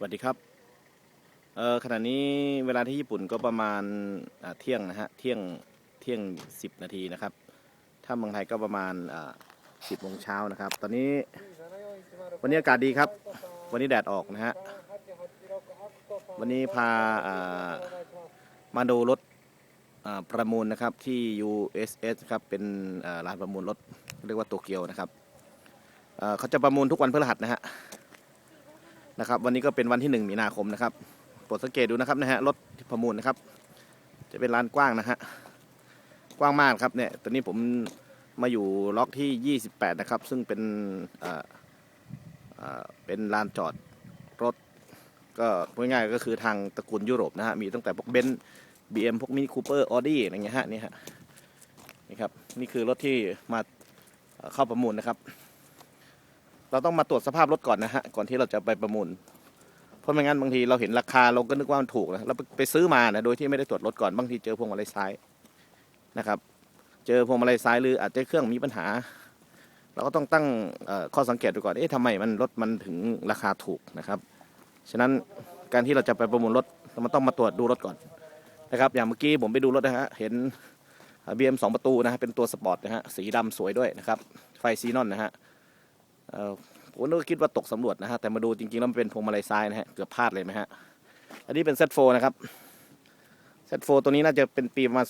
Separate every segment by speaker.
Speaker 1: สวัสดีครับเออขณะนี้เวลาที่ญี่ปุ่นก็ประมาณเที่ยงนะฮะเที่ยงเที่ยงสิบนาทีนะครับ ถ้าเมืองไทยก็ประมาณสิบโมงเช้านะครับ ตอนนี้วันนี้อากาศดีครับ วันนี้แดดออกนะฮะวันนี้พาามาดูรถประมูลนะครับที่ USS ครับเป็นอ่าร้านประมูลรถเรียกว่าโตเกียวนะครับเขาจะประมูลทุกวันพฤหัสนะฮะ นะครับวันนี้ก็เป็นวันที่หนึ่งมีนาคมนะครับโปรดสังเกตดูนะครับนะฮะรถที่ประมูลนะครับ จะเป็นลานกว้างนะฮะกว้างมากครับเนี่ยตอนนี้ผมมาอยู่ล็อกที่ 28 นะครับ ซึ่งเป็นเอ่อเป็นลานจอดรถ ก็พูดง่ายๆก็คือทางตระกูลยุโรปนะฮะมีตั้งแต่พวกเบนซ์บีเอ็มพวกมินิคูเปอร์ออดี้อะไรเงี้ยฮะนี่ฮะนี่ครับนี่คือรถที่มาเข้าประมูลนะครับ เราต้องมาตรวจสภาพรถก่อนนะฮะก่อนที่เราจะไปประมูล เพราะไม่งั้นบางทีเราเห็นราคาเราก็นึกว่ามันถูกนะเราไปซื้อมานะโดยที่ไม่ได้ตรวจรถก่อนบางทีเจอพวงมาลัยซ้ายนะครับ เจอพวงมาลัยซ้ายหรืออาจจะเครื่องมีปัญหา เราก็ต้องตั้งข้อสังเกตดูก่อนเอ๊ะทำไมมันรถมันถึงราคาถูกนะครับฉะนั้นการที่เราจะไปประมูลรถมันต้องมาตรวจดูรถก่อนนะครับ อย่างเมื่อกี้ผมไปดูรถนะฮะเห็นบีเอ็มสองประตูนะฮะเป็นตัวสปอร์ตนะฮะสีดำสวยด้วยนะครับ ไฟซีนอนนะฮะ ผมก็คิดว่าตกสำรวจนะฮะ แต่มาดูจริงๆ แล้วมันเป็นพวงมาลัยซ้ายนะฮะ เกือบพลาดเลยไหมฮะ อันนี้เป็น Z4 นะครับ Z4 ตัวนี้น่าจะเป็นปีประมาณ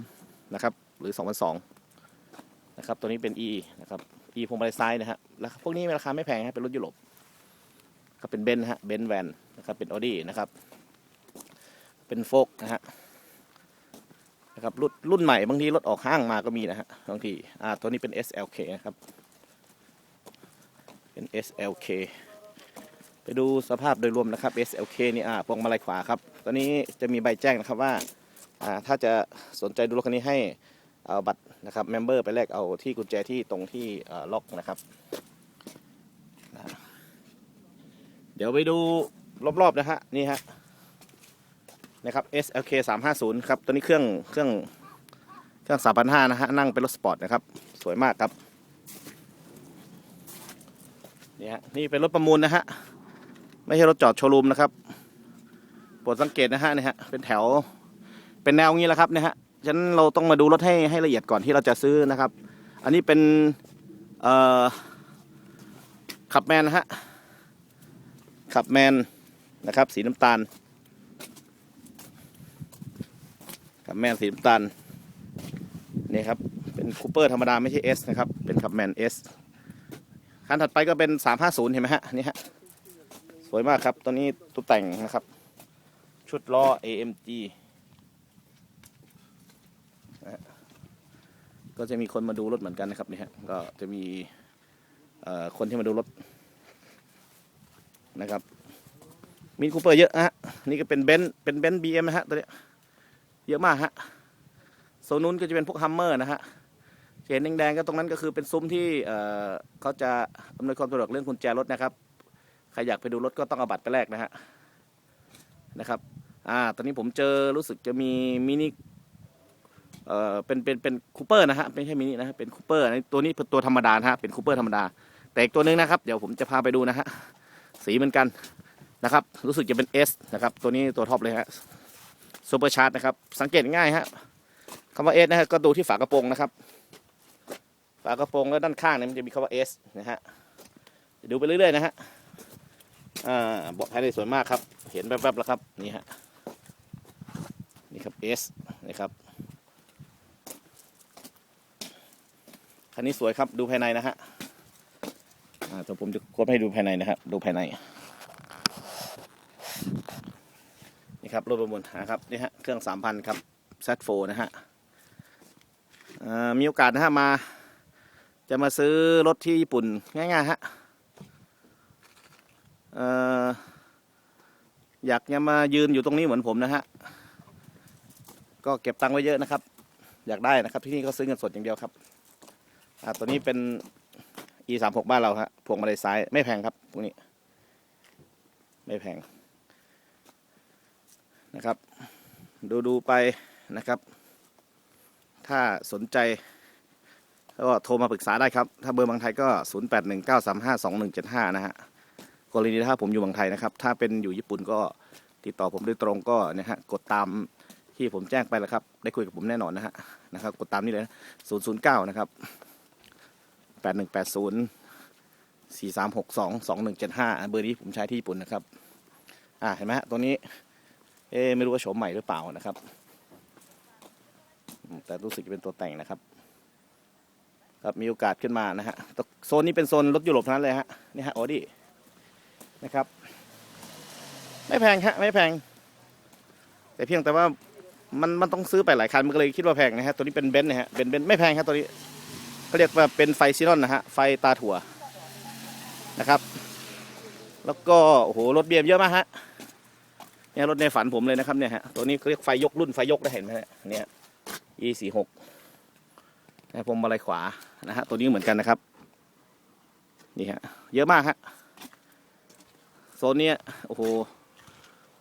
Speaker 1: 2003 นะครับ หรือ 2002 นะครับ ตัวนี้เป็น E นะครับ E พวงมาลัยซ้ายนะฮะ แล้วพวกนี้ราคาไม่แพงฮะ เป็นรถยุโรป ก็เป็นเบนซ์ฮะ เบนซ์แวนนะครับ เป็นออดี้นะครับ เป็นโฟกนะฮะ นะครับรุ่นรุ่นใหม่บางทีรถออกห้างมาก็มีนะฮะ บางที อ่า ตัวนี้เป็น SLK นะครับ เป็น SLK ไปดูสภาพโดยรวมนะครับ SLK นี่อ่าพวงมาลัยขวาครับ ตอนนี้จะมีใบแจ้งนะครับว่าอ่า ถ้าจะสนใจดูรถคันนี้ให้เอาบัตรนะครับเมมเบอร์ไปแลกเอาที่กุญแจที่ตรงที่อ่าล็อกนะครับ เดี๋ยวไปดูรอบๆนะฮะนี่ฮะนะครับ SLK 350 ครับ ตัวนี้เครื่องเครื่องเครื่อง 3,500 นะฮะ นั่งเป็นรถสปอร์ตนะครับ สวยมากครับ นี่ฮะนี่เป็นรถประมูลนะฮะ ไม่ใช่รถจอดโชว์รูมนะครับโปรดสังเกตนะฮะนี่ฮะเป็นแถวเป็นแนวงี้แหละครับนี่ฮะฉะนั้นเราต้องมาดูรถให้ให้ละเอียดก่อนที่เราจะซื้อนะครับ อันนี้เป็นเอ่อขับแมนนะฮะขับแมนนะครับ สีน้ำตาลขับแมนสีน้ำตาลนี่ครับเป็นคูเปอร์ธรรมดาไม่ใช่ S นะครับเป็นขับแมน S คันถัดไปก็เป็น350เห็นไหมฮะนี่ฮะสวยมากครับตัวนี้ตัวแต่งนะครับ ชุดล้อ AMG นะฮะก็จะมีคนมาดูรถเหมือนกันนะครับนี่ฮะก็จะมีเอ่อคนที่มาดูรถนะครับมีคูเปอร์เยอะฮะนี่ก็เป็นเบนซ์เป็นเบนซ์บีเอ็มนะฮะตัวเนี้ยเยอะมากฮะโซนนู้นก็จะเป็นพวกฮัมเมอร์นะฮะ เห็นแดงๆก็ตรงนั้นก็คือเป็นซุ้มที่เเขาจะอำนวยความสะดวกเรื่องกุญแจรถนะครับใครอยากไปดูรถก็ต้องเอาบัตรไปแลกนะฮะนะครับอ่าตอนนี้ผมเจอรู้สึกจะมีมินิเอ่อเป็นเป็นเป็นคูเปอร์นะฮะไม่ใช่มินินะฮะเป็นคูเปอร์ตัวนี้เป็นตัวธรรมดานะฮะเป็นคูเปอร์ธรรมดา แต่อีกตัวหนึงนะครับ เดี๋ยวผมจะพาไปดูนะฮะสีเหมือนกันนะครับ รู้สึกจะเป็น S นะครับตัวนี้ตัวท็อปเลยฮะซูเปอร์ชาร์จนะครับ สังเกตง่ายฮะคำว่า S นะฮะก็ดูที่ฝากระโปรงนะครับ ฝากระโปรงแล้วด้านข้างเนี่ยมันจะมีคำว่า S นะฮะเดี๋ยวดูไปเรื่อยๆนะฮะอ่าเบอกภายในสวยมากครับ เห็นแวบๆแล้วครับนี่ฮะนี่ครับ S นะครับคันนี้สวยครับดูภายในนะฮะอ่าเดี๋ยวผมจะกดให้ดูภายในนะครับดูภายในนี่ครับรถประมูลนะครับนี่ฮะเครื่องสามพันครับ Z4 นะฮะอ่ามีโอกาสนะฮะมา จะมาซื้อรถที่ญี่ปุ่นง่ายๆฮะอยากจะมายืนอยู่ตรงนี้เหมือนผมนะฮะ ก็เก็บตังค์ไว้เยอะนะครับ อยากได้นะครับที่นี่ก็ซื้อเงินสดอย่างเดียวครับ อ่าตัวนี้เป็น e สามหกบ้านเราฮะพวงมาลัยซ้ายไม่แพงครับพวกนี้ ไม่แพงนะครับ ดูดูๆไปนะครับ ถ้าสนใจ ก็โทรมาปรึกษาได้ครับ ถ้าเบอร์บางไทยก็ 0819352175 นะฮะกรณีถ้าผมอยู่เมืองไทยนะครับ ถ้าเป็นอยู่ญี่ปุ่นก็ติดต่อผมโดยตรงก็นะฮะกดตามที่ผมแจ้งไปแล้วครับ ได้คุยกับผมแน่นอนนะฮะนะครับ กดตามนี่เลยศูนย์ศูนย์เก้านะครับแปดหนึ่งแปดศูนย์สี่สามหกสองสองหนึ่งเจ็ดห้าเบอร์นี้ผมใช้ที่ญี่ปุ่นนะครับ อ่าเห็นไหมฮะตัวนี้ เอ๊ไม่รู้ว่าโฉมใหม่หรือเปล่านะครับ แต่รู้สึกจะเป็นตัวแต่งนะครับ ครับมีโอกาสขึ้นมานะฮะโซนนี้เป็นโซนรถยุโรปทั้งนั้นเลยฮะนี่ฮะออดี้นะครับ ไม่แพงฮะไม่แพง แต่เพียงแต่ว่ามันมันต้องซื้อไปหลายคันมันก็เลยคิดว่าแพงนะฮะตัวนี้เป็นเบนซ์นะฮะเป็นเบนซ์ไม่แพงครับตัวนี้เขาเรียกว่าเป็นไฟซีนอนนะฮะไฟตาถั่วนะครับ แล้วก็โอ้โหรถเบียมเยอะมากฮะเนี่ยรถในฝันผมเลยนะครับเนี่ยฮะตัวนี้เขาเรียกไฟยกรุ่นไฟยกได้เห็นไหมฮะเนี่ย e สี่หกนะผมมาลัยขวา นะฮะตัวนี้เหมือนกันนะครับนี่ฮะเยอะมากฮะโซนนี้โอ้โห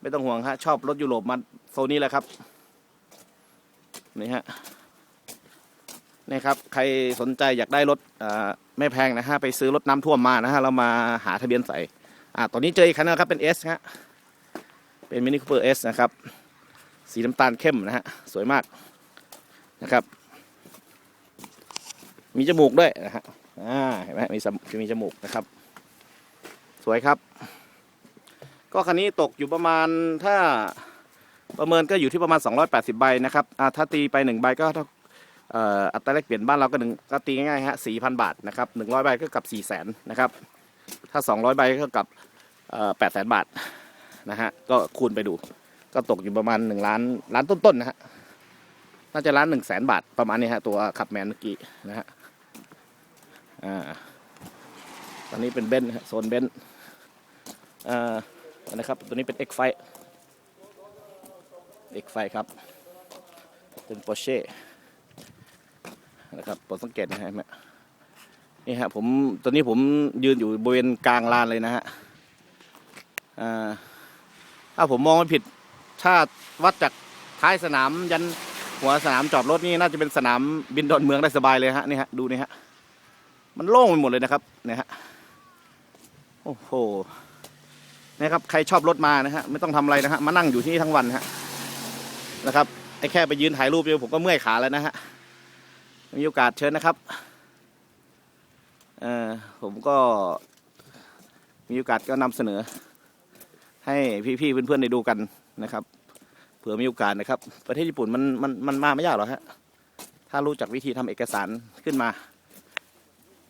Speaker 1: ไม่ต้องห่วงฮะชอบรถยุโรปมาโซนนี้แหละครับนี่ฮะนี่ครับใครสนใจอยากได้รถอ่าไม่แพงนะฮะไปซื้อรถน้ำท่วมมานะฮะเรามาหาทะเบียนใส่อ่าตอนนี้เจออีกคันนึงครับเป็น S ฮะเป็นมินิคูเปอร์ S นะครับสีน้ำตาลเข้มนะฮะสวยมากนะครับ มีจมูกด้วยนะฮะอ่าเห็นไหมมีสมมีจมูกนะครับ สวยครับ ก็คันนี้ตกอยู่ประมาณถ้าประเมินก็อยู่ที่ประมาณ 280 ใบนะครับอ่าถ้าตีไป 1 ใบก็เท่าเอ่ออัตราแลกเปลี่ยนบ้านเราก็หนึ่งก็ตีง่ายๆฮะ4,000บาทนะครับ100ใบก็กับ4 0 0 0 0 0นะครับ ถ้า200ใบก็กับเอ่อ800,000บาทนะฮะก็คูณไปดู ก็ตกอยู่ประมาณ1ล้านล้านต้นๆนะฮะน่าจะล้านหนึ่งแสนบาทประมาณนี้ฮะตัวขับแมนเมื่อกี้นะฮะ อ่าตอนนี้เป็นเบนซ์โซนเบนซ์อ่านะครับตัวนี้เป็น X ไฟ X ไฟครับ เป็น Porsche นะครับโปรดสังเกตนะฮะนี่ฮะผมตอนนี้ผมยืนอยู่บริเวณกลางลานเลยนะฮะถ้าผมมองไม่ผิด ถ้าวัดจากท้ายสนามยันหัวสนามจอดรถนี่น่าจะเป็นสนามบินดอนเมืองได้สบายเลยฮะนี่ฮะดูนี่ฮะ มันโล่งไปหมดเลยนะครับเนี่ยฮะโอ้โหนะครับใครชอบรถมานะฮะไม่ต้องทำอะไรนะฮะมานั่งอยู่ที่นี่ทั้งวันฮะนะครับไอ้แค่ไปยืนถ่ายรูปเดียวผมก็เมื่อยขาแล้วนะฮะมีโอกาสเชิญนะครับเออผมก็มีโอกาสก็นำเสนอ ให้พี่ๆเพื่อนๆได้ดูกันนะครับเผื่อมีโอกาสนะครับ ประเทศญี่ปุ่นมันมันมันมาไม่ยากหรอกฮะถ้ารู้จักวิธีทำเอกสารขึ้นมา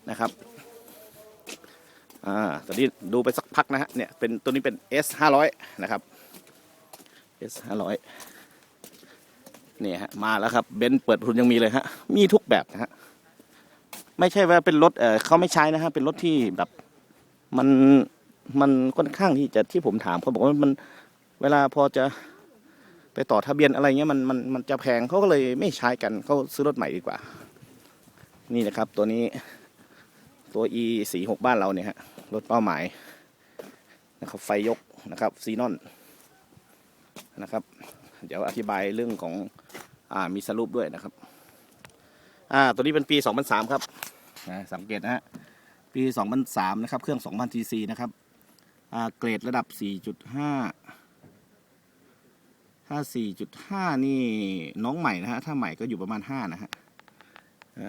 Speaker 1: นะครับอ่าตอนนี้ดูไปสักพักนะฮะเนี่ยเป็นตัวนี้เป็น S ห้าร้อยนะครับ S ห้าร้อยเนี่ยฮะมาแล้วครับเบนซ์เปิดทุนยังมีเลยฮะมีทุกแบบนะฮะไม่ใช่ว่าเป็นรถเออเขาไม่ใช้นะฮะเป็นรถที่แบบมันมันค่อนข้างที่จะที่ผมถามเขาบอกว่ามันเวลาพอจะไปต่อทะเบียนอะไรเงี้ยมันมันมันจะแพงเขาก็เลยไม่ใช้กันเขาซื้อรถใหม่ดีกว่า นี่นะครับตัวนี้ ตัว e สี่หกบ้านเราเนี่ยฮะรถเป้าหมายนะครับไฟยกนะครับซีนอนนะครับ เดี๋ยวอธิบายเรื่องของอ่ามีสรุปด้วยนะครับอ่าตัวนี้เป็นปี 2003 ครับนะสังเกตนะฮะปี 2003 นะครับ เครื่อง 2,000 cc นะครับอ่าเกรดระดับ 4.5 ถ้า 4.5 นี่น้องใหม่นะฮะถ้าใหม่ก็อยู่ประมาณ 5 นะฮะ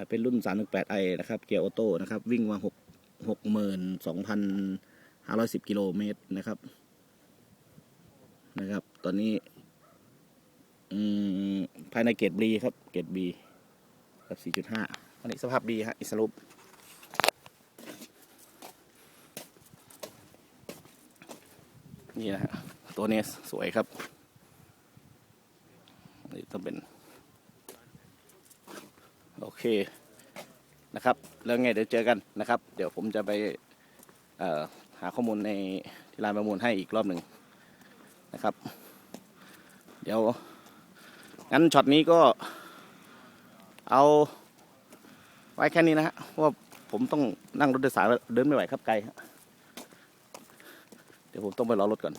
Speaker 1: เป็นรุ่น 318i นะครับ เกียร์ออโต้นะครับ วิ่งมา6 62,510 กิโลเมตรนะครับ นะครับ ตอนนี้ภายในเกรดบีครับ เกรดบีครับ 4.5 อันนี้สภาพดีฮะ อิสรุปนี่นะฮะตัวนี้สวยครับ นี่ต้องเป็น โอ เคนะครับ แล้วไงเดี๋ยวเจอกันนะครับ เดี๋ยวผมจะไปหาข้อมูลในที่ร้านประมูลให้อีกรอบหนึ่งนะครับ เดี๋ยวงั้นช็อตนี้ก็เอาไว้แค่นี้นะฮะว่าผมต้องนั่งรถโดยสารเดินไม่ไหวครับไกลเดี๋ยวผมต้องไปรอรถก่อน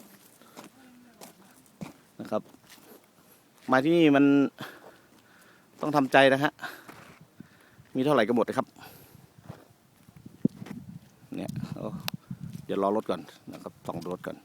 Speaker 1: นะครับ มาที่นี่มันต้องทำใจนะฮะ มีเท่าไหร่ก็หมดนะครับ เนี่ยเดี๋ยวรอรถก่อนนะครับสองรถก่อน